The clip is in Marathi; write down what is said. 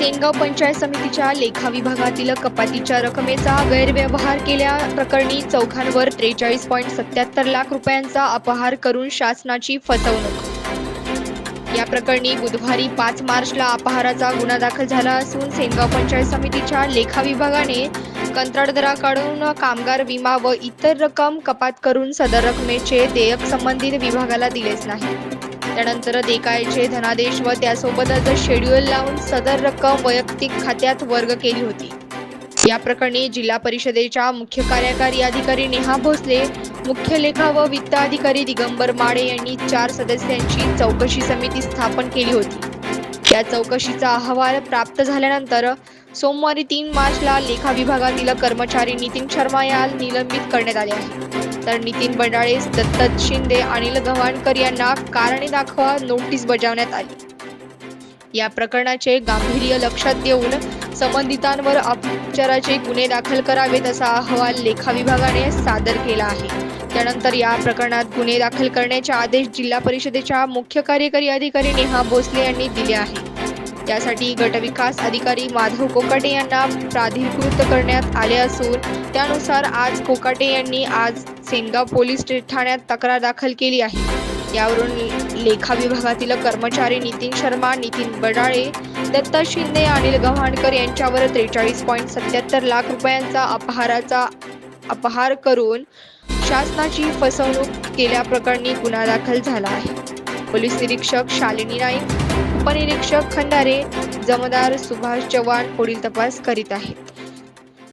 सेनगाव पंचायत समितीच्या लेखा विभागातील कपातीच्या रकमेचा गैरव्यवहार केल्या प्रकरणी चौघांवर त्रेचाळीस पॉईंट सत्याहत्तर लाख रुपयांचा अपहार करून शासनाची फसवणूक. या प्रकरणी बुधवारी पाच मार्चला अपहाराचा गुन्हा दाखल झाला असून सेनगाव पंचायत समितीच्या लेखा विभागाने कंत्राटदाराकडून कामगार विमा व इतर रक्कम कपात करून सदर रकमेचे देयक संबंधित विभागाला दिलेच नाही. त्यानंतर देकायचे धनादेश व त्यासोबतच शेड्यूल लावून सदर रक्कम वैयक्तिक खात्यात वर्ग केली होती. या प्रकरणी जिल्हा परिषदेच्या मुख्य कार्यकारी अधिकारी नेहा भोसले मुख्य लेखा व वित्त अधिकारी दिगंबर माडे यांनी चार सदस्यांची चौकशी समिती स्थापन केली होती. या चौकशीचा अहवाल प्राप्त झाल्यानंतर सोमवारी तीन मार्चला लेखा विभागातील कर्मचारी नितीन शर्मा या निलंबित करण्यात आले आहे. तर नितीन बंडाळे दत्त शिंदे अनिल गव्हाणकर यांना कारणे दाखवा नोटीस बजावण्यात आली. या प्रकरणाचे गांभीर्य लक्षात घेऊन संबंधितांवर अपचाराचे गुन्हे दाखल करावेत असा अहवाल लेखा विभागाने सादर केला आहे. त्यानंतर या प्रकरणात गुन्हे दाखल करण्याचे आदेश जिल्हा परिषदेच्या मुख्य कार्यकारी अधिकारी नेहा भोसले यांनी दिले आहे त्यासाठी गटविकास अधिकारी माधव कोकाटे यांना प्राधिकृत करण्यात आले असून त्यानुसार आज कोकाटे यांनी आज सेनगाव पोलीस ठाण्यात तक्रार दाखल केली आहे. यावरून लेखा विभागातील कर्मचारी नितीन शर्मा नितीन बडाळे दत्त शिंदे अनिल गव्हाणकर यांच्यावर त्रेचाळीस पॉईंट सत्याहत्तर लाख रुपयांचा अपहाराचा अपहार करून शासनाची फसवणूक केल्याप्रकरणी गुन्हा दाखल झाला आहे. पोलीस निरीक्षक शालिनी नाईक उपनिरीक्षक खंडारे जमदार सुभाष चव्हाण पुढील तपास करीत आहेत.